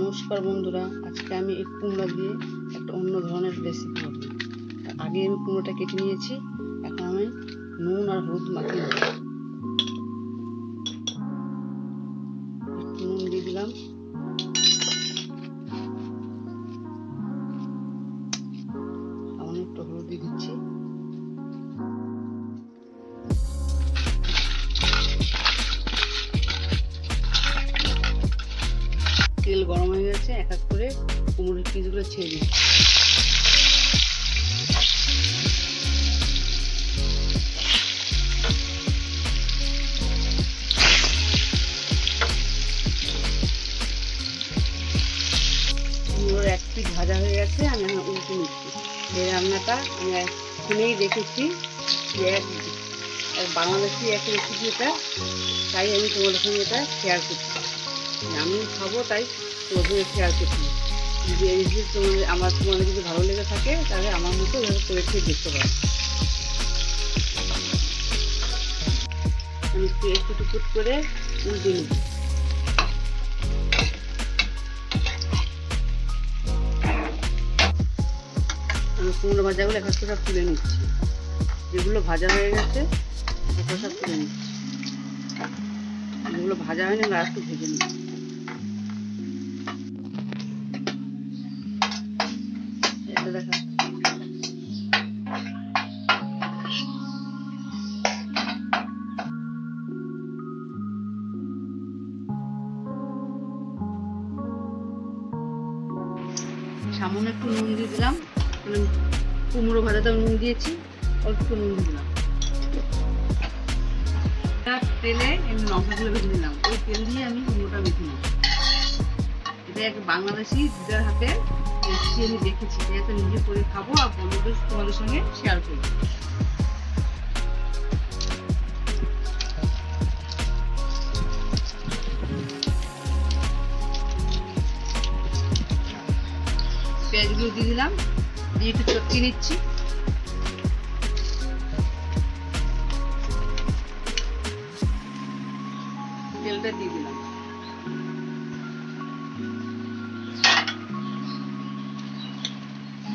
নমস্কার বন্ধুরা, আজকে আমি এই কুমড়া দিয়ে একটা অন্য ধরনের রেসিপি করব আগে আমি কুমড়োটা কেটে নিয়েছি, এখন আমি নুন আর হলুদ মাখিয়ে নেব। নুন দিয়ে দিলাম। গরম হয়ে গেছে, এক এক করে কুমড়োর পিসগুলো ছেড়ে দিচ্ছি কুমড়োর এক পিস ভাজা হয়ে গেছে, আমি এখন উল্টে নিচ্ছি। এই রান্নাটা আমি শুনেই দেখেছি যে এক বাংলাদেশি এক রেসিপি এটা তাই আমি তোমাদের সঙ্গে এটা শেয়ার করছি। আমি খাব তাই তোমাদের শেয়ার করছি যদি এই রেসিপি তোমাদের আমার তোমাদের যদি ভালো লেগে থাকে, তাহলে আমার মতো এভাবে করে খেয়ে দেখতে পারো। আমি একটু একটু টুকুট করে উল্টে নিই। আমি কুমড়ো ভাজাগুলো এক একটা তুলে নিচ্ছি। যেগুলো ভাজা হয়ে গেছে একটা সব তুলে নিচ্ছি। যেগুলো ভাজা হয়নি আর একটু ভেজে নিচ্ছি। সামান্য একটু নুন দিয়ে দিলাম। মানে কুমড়ো ভাজাটা নুন দিয়েছি, অল্প একটু নুন দিলাম। তেলে আমি লঙ্কাগুলো ভেজে নিলাম। ওই তেল দিয়ে আমি কুমড়োটা মেখে নিলাম। এটা এক বাংলাদেশি দিদার হাতে আমি দেখেছি। এটা নিজে করে খাব আর বন্ধুদের তোমাদের সঙ্গে শেয়ার করব। পেঁয়াজগুলো দিয়ে দিলাম। দিয়ে একটু চটকে নিচ্ছি। তেলটা দিয়ে দিলাম।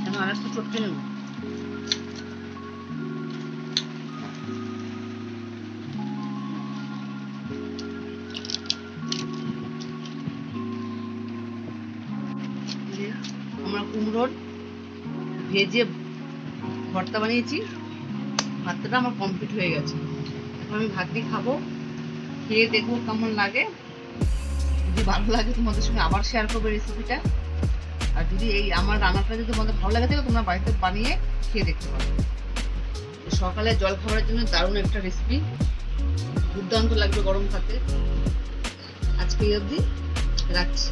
এখন আর একটু চটকে নেব। আমরা কুমড়োর ভেজে ভর্তা বানিয়েছি। ভাতটা আমার কমপ্লিট হয়ে গেছে। এখন আমি ভাত দিয়ে খাব। খেয়ে দেখব কেমন লাগে। যদি ভালো লাগে তোমাদের সঙ্গে আবার শেয়ার করব রেসিপিটা আর যদি এই আমার রান্নাটা যদি তোমাদের ভালো লাগে থাকে তোমরা বাড়িতে বানিয়ে খেয়ে দেখতে পারো। সকালে জল খাবারের জন্য দারুণ একটা রেসিপি দুর্দান্ত লাগবে গরম ভাতে। আজকে অবধি রাখছি।